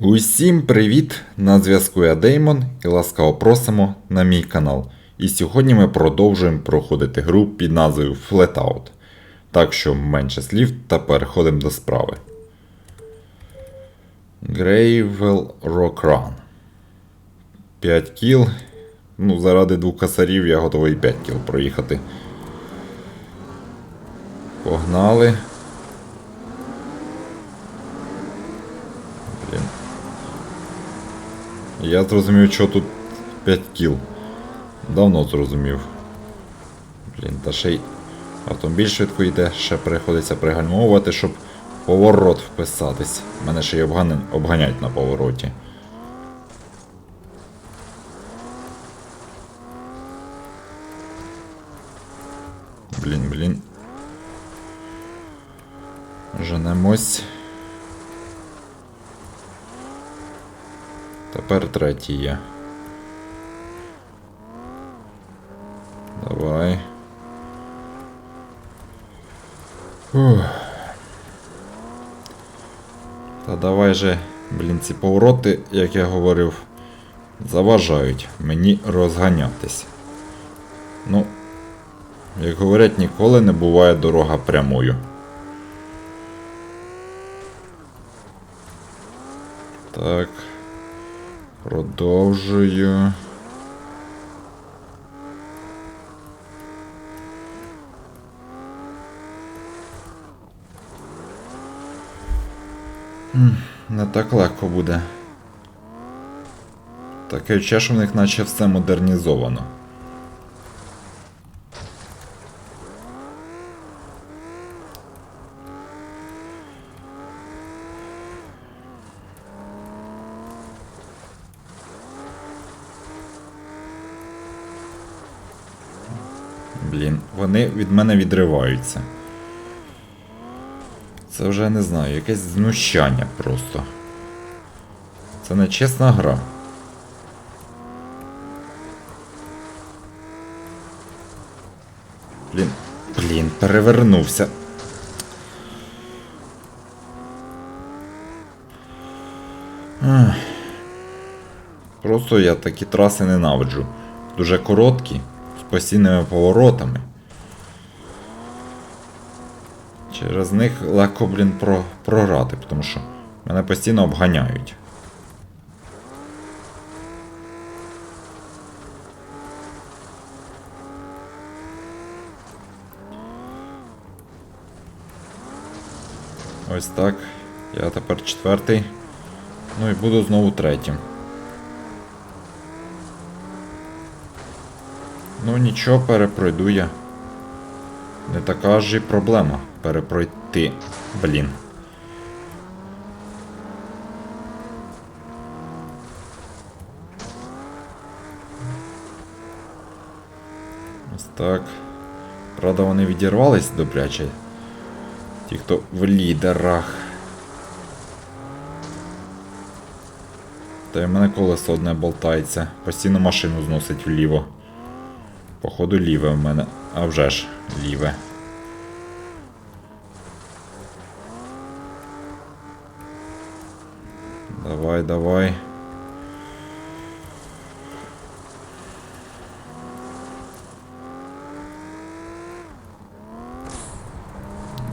Усім привіт! На зв'язку я Деймон і ласкаво просимо на мій канал. І сьогодні ми продовжуємо проходити гру під назвою Flatout. Так що менше слів та переходимо до справи. Gravel Rock Run. 5 кіл. Ну, заради двох косарів я готовий 5 кіл проїхати. Погнали. Блін. Я зрозумів, що тут 5 кіл. Давно зрозумів. Блін, та ще й автомобіль швидко йде, ще приходиться пригальмовувати, щоб поворот вписатись. Мене ще й обган... обганять на повороті. Блін, блін. Женемось. Тепер третій є. Давай. Фух. Та давай же, блін, ці повороти, як я говорив, заважають мені розганятись. Ну, як говорять, ніколи не буває дорога прямою. Так. Продовжую. Не так легко буде. Таке чеш в них наче все модернізовано. Блін, вони від мене відриваються. Це вже не знаю, якесь знущання просто. Це не чесна гра. Блін, блін, перевернувся. Просто я такі траси ненавиджу. Дуже короткі, з постійними поворотами. Через них легко, блін, про, програти, тому що мене постійно обганяють. Ось так. Я тепер четвертий. Ну і буду знову третім. Ну нічого, перепройду я. Не така ж і проблема перепройти. Блін. Ось так. Правда, вони відірвались добряче. Ті, хто в лідерах. Та й в мене колесо одне болтається. Постійно машину зносить вліво. Походу ліве в мене. А вже ж, ліве. Давай, давай.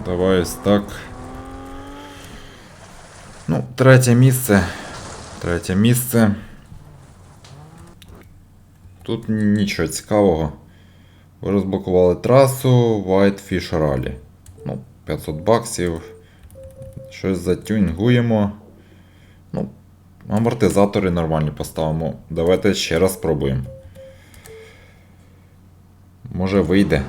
Давай ось так. Ну, третє місце. Третє місце. Тут нічого цікавого. Ви розблокували трасу Whitefish Rally. Ну, 500 баксів. Щось затюнгуємо. Амортизатори нормальні поставимо. Давайте ще раз спробуємо. Може вийде.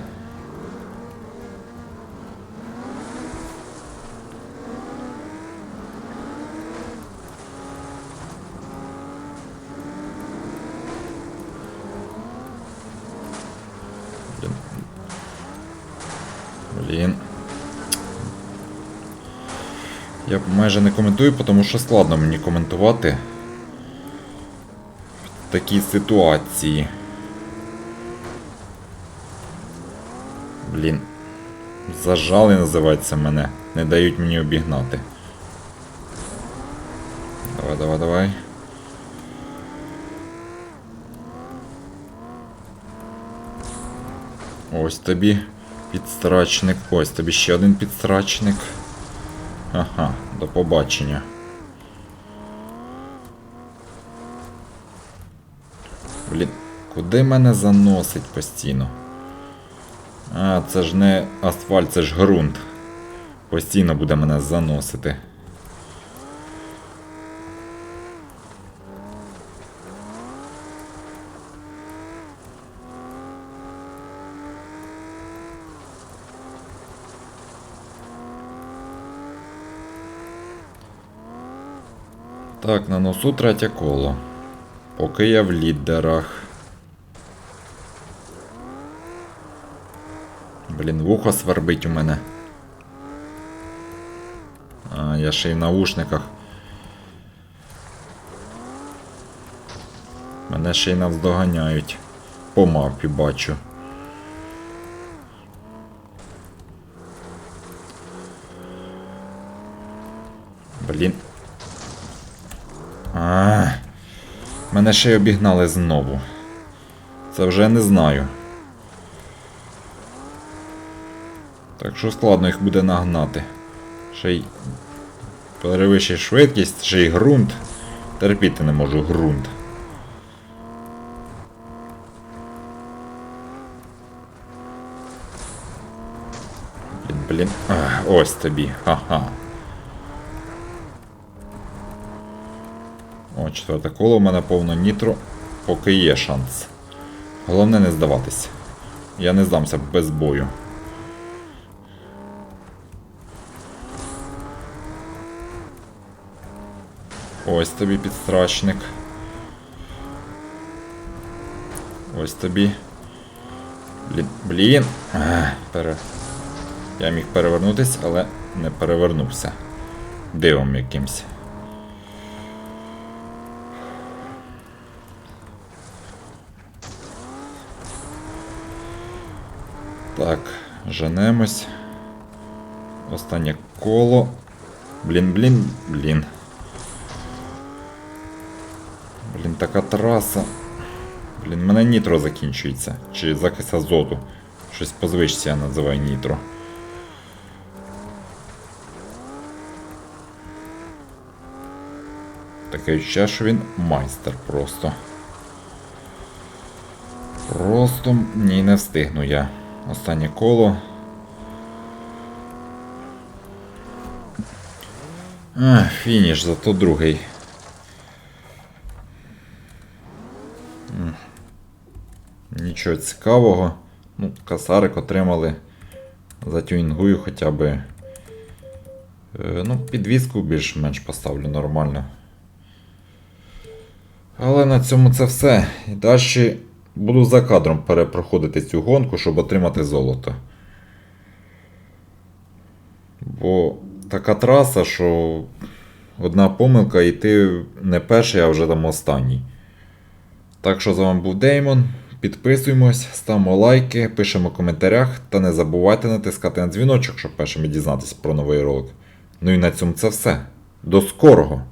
Блін. Блін. Я майже не коментую, тому що складно мені коментувати в такій ситуації. Блін. Зажали називається мене. Не дають мені обігнати. Давай, давай, давай. Ось тобі підстрачник. Ось тобі ще один підстрачник. Ага, до побачення. Блін, куди мене заносить постійно? А, це ж не асфальт, це ж ґрунт. Постійно буде мене заносити. Так, на носу третє коло. Поки я в лідерах. Блін, вухо свербить у мене. А, я ще й в наушниках. Мене ще й навздоганяють. По мавпі бачу. Блін. А, мене ще й обігнали знову. Це вже не знаю. Так що складно їх буде нагнати. Ще й перевищить швидкість, ще й ґрунт. Терпіти не можу ґрунт. Блін, блін. Ах, ось тобі. Ха-ха. Четверте коло у мене повно нітро, поки є шанс. Головне не здаватись. Я не здамся без бою. Ось тобі підстрачник. Ось тобі. Блін. Пере... Я міг перевернутись, але не перевернувся. Дивом якимсь. Так, женемось. Останнє коло. Блін, блін, блін. Блін, така траса. Блін, мене нітро закінчується. Чи закис азоту. Щось по звичці я називаю нітро. Таке відчуття, що він майстер просто. Просто ні, не встигну я. Останнє коло. А, фініш, зато другий. Нічого цікавого. Ну, касарик отримали. Затюнінгую хоча би. Е, ну, підвіску більш-менш поставлю нормально. Але на цьому це все. І далі буду за кадром перепроходити цю гонку, щоб отримати золото. Бо така траса, що одна помилка і ти не перший, а вже там останній. Так що з вами був Деймон. Підписуємось, ставимо лайки, пишемо в коментарях та не забувайте натискати на дзвіночок, щоб першими дізнатися про новий ролик. Ну і на цьому це все. До скорого!